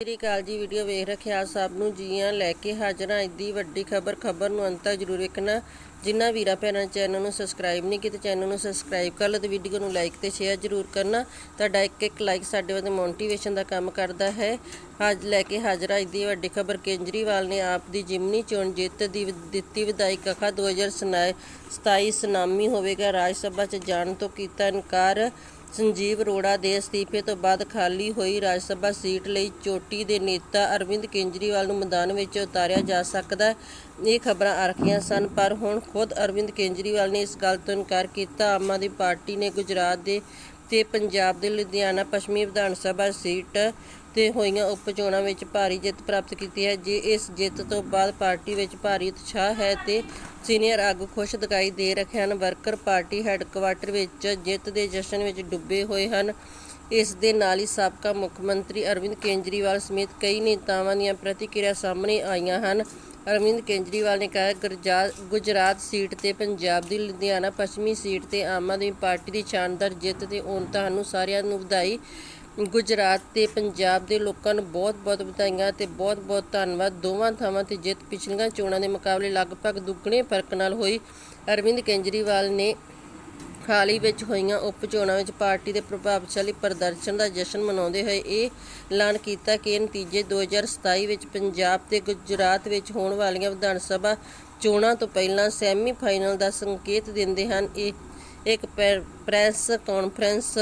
ਸ੍ਰੀ ਅਕਾਲ ਜੀ, ਵੀਡੀਓ ਵੇਖ ਰੱਖਿਆ ਸਭ ਨੂੰ, ਜੀਆਂ ਲੈ ਕੇ ਹਾਜ਼ਰਾਂ ਹਾਂ ਵੱਡੀ ਖਬਰ ਖਬਰ ਨੂੰ ਅੰਤ ਤੱਕ ਜ਼ਰੂਰ ਵੇਖਣਾ। ਜਿਨ੍ਹਾਂ ਵੀਰਾਂ ਭੈਣਾਂ ਨੇ ਚੈਨਲ ਨੂੰ ਸਬਸਕ੍ਰਾਈਬ ਨਹੀਂ ਕੀਤਾ, ਚੈਨਲ ਨੂੰ ਸਬਸਕ੍ਰਾਈਬ ਕਰ ਲਓ ਤੇ ਵੀਡੀਓ ਨੂੰ ਲਾਈਕ ਤੇ ਸ਼ੇਅਰ ਜ਼ਰੂਰ ਕਰਨਾ। ਤੁਹਾਡਾ ਇੱਕ ਇੱਕ ਲਾਈਕ ਸਾਡੇ ਵਾਸਤੇ ਮੋਟੀਵੇਸ਼ਨ ਦਾ ਕੰਮ ਕਰਦਾ ਹੈ। ਅੱਜ ਲੈ ਕੇ ਹਾਜ਼ਰ ਹਾਂ ਇੱਦੀ ਵੱਡੀ ਖਬਰ, ਕੇਜਰੀਵਾਲ ਨੇ ਆਪ ਦੀ ਜਿਮਨੀ ਚੋਣ ਜਿੱਤ ਦੀ ਦਿੱਤੀ ਵਿਦਾਇਕ ਅਖਾ 2027 ਸੁਨਾਮੀ ਹੋਵੇਗਾ। ਰਾਜ ਸਭਾ 'ਚ ਜਾਣ ਤੋਂ ਕੀਤਾ ਇਨਕਾਰ। ਸੰਜੀਵ ਅਰੋੜਾ ਦੇ ਅਸਤੀਫੇ ਤੋਂ ਬਾਅਦ ਖਾਲੀ ਹੋਈ ਰਾਜ ਸਭਾ ਸੀਟ ਲਈ ਚੋਟੀ ਦੇ ਨੇਤਾ ਅਰਵਿੰਦ ਕੇਜਰੀਵਾਲ ਨੂੰ ਮੈਦਾਨ ਵਿੱਚ ਉਤਾਰਿਆ ਜਾ ਸਕਦਾ। ਇਹ ਖਬਰਾਂ ਆ ਰਹੀਆਂ ਸਨ, ਪਰ ਹੁਣ ਖੁਦ ਅਰਵਿੰਦ ਕੇਜਰੀਵਾਲ ਨੇ ਇਸ ਗੱਲ ਤੋਂ ਇਨਕਾਰ ਕੀਤਾ। ਆਮ ਆਦਮੀ ਪਾਰਟੀ ਨੇ ਗੁਜਰਾਤ ਦੇ ਤੇ ਪੰਜਾਬ ਦੇ ਲੁਧਿਆਣਾ ਪੱਛਮੀ ਵਿਧਾਨ ਸਭਾ ਸੀਟ ਤੇ ਹੋਈਆਂ ਉਪ ਚੋਣਾਂ ਵਿੱਚ ਭਾਰੀ ਜਿੱਤ ਪ੍ਰਾਪਤ ਕੀਤੀ ਹੈ। ਜੇ ਇਸ ਜਿੱਤ ਤੋਂ ਬਾਅਦ ਪਾਰਟੀ ਵਿੱਚ ਭਾਰੀ ਉਤਸ਼ਾਹ ਹੈ ਤੇ ਸੀਨੀਅਰ ਆਗੂ ਖੁਸ਼ ਦਿਖਾਈ ਦੇ ਰਹੇ ਹਨ। ਵਰਕਰ ਪਾਰਟੀ ਹੈੱਡਕੁਆਟਰ ਵਿੱਚ ਜਿੱਤ ਦੇ ਜਸ਼ਨ ਵਿੱਚ ਡੁੱਬੇ ਹੋਏ ਹਨ। ਇਸ ਦੇ ਨਾਲ ਹੀ ਸਾਬਕਾ ਮੁੱਖ ਮੰਤਰੀ ਅਰਵਿੰਦ ਕੇਜਰੀਵਾਲ ਸਮੇਤ ਕਈ ਨੇਤਾਵਾਂ ਦੀਆਂ ਪ੍ਰਤੀਕਿਰਿਆ ਸਾਹਮਣੇ ਆਈਆਂ ਹਨ। ਅਰਵਿੰਦ ਕੇਜਰੀਵਾਲ ਨੇ ਕਿਹਾ, ਗੁਰਜਾ- ਗੁਜਰਾਤ ਸੀਟ ਤੇ ਪੰਜਾਬ ਦੀ ਲੁਧਿਆਣਾ ਪੱਛਮੀ ਸੀਟ ਤੇ ਆਮ ਆਦਮੀ ਪਾਰਟੀ ਦੀ ਸ਼ਾਨਦਾਰ ਜਿੱਤ ਤੇ ਹੁਣ ਤੁਹਾਨੂੰ ਸਾਰਿਆਂ ਨੂੰ ਵਧਾਈ ਗੁਜਰਾਤ ਤੇ ਪੰਜਾਬ ਦੇ ਲੋਕਾਂ ਨੂੰ ਬਹੁਤ-ਬਹੁਤ ਵਧਾਈਆਂ ਤੇ ਬਹੁਤ-ਬਹੁਤ ਧੰਨਵਾਦ। ਦੋਵਾਂ ਥਾਵਾਂ ਤੇ ਜਿੱਤ ਪਿਛਲੀਆਂ ਚੋਣਾਂ ਦੇ ਮੁਕਾਬਲੇ ਲਗਭਗ ਦੁੱਗਣੇ ਫ਼ਰਕ ਨਾਲ ਹੋਈ। ਅਰਵਿੰਦ ਕੇਜਰੀਵਾਲ ਨੇ ਹਾਲ ਹੀ ਵਿੱਚ ਹੋਈਆਂ ਉਪ ਚੋਣਾਂ ਵਿੱਚ ਪਾਰਟੀ ਦੇ ਪ੍ਰਭਾਵਸ਼ਾਲੀ ਪ੍ਰਦਰਸ਼ਨ ਦਾ ਜਸ਼ਨ ਮਨਾਉਂਦੇ ਹੋਏ ਇਹ ਐਲਾਨ ਕੀਤਾ ਕਿ ਇਹ ਨਤੀਜੇ 2027 ਵਿੱਚ ਪੰਜਾਬ ਤੇ ਗੁਜਰਾਤ ਵਿੱਚ ਹੋਣ ਵਾਲੀਆਂ ਵਿਧਾਨ ਸਭਾ ਚੋਣਾਂ ਤੋਂ ਪਹਿਲਾਂ ਸੈਮੀ ਫਾਈਨਲ ਦਾ ਸੰਕੇਤ ਦਿੰਦੇ ਹਨ। ਇਹ ਇੱਕ ਪ੍ਰੈ- ਪ੍ਰੈਸ ਕਾਨਫਰੰਸ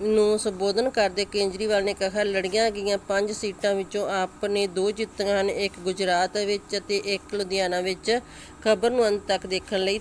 ਨੂੰ ਸੰਬੋਧਨ ਕਰਦੇ ਕੇਜਰੀਵਾਲ ਨੇ ਕਿਹਾ, ਲੜੀਆਂ ਗਈਆਂ ਪੰਜ ਸੀਟਾਂ ਵਿੱਚੋਂ ਆਪ ਨੇ ਦੋ ਜਿੱਤੀਆਂ ਹਨ, ਇੱਕ ਗੁਜਰਾਤ ਵਿੱਚ ਅਤੇ ਇੱਕ ਲੁਧਿਆਣਾ ਵਿੱਚ। ਖਬਰ ਨੂੰ ਅੰਤ ਤੱਕ ਦੇਖਣ ਲਈ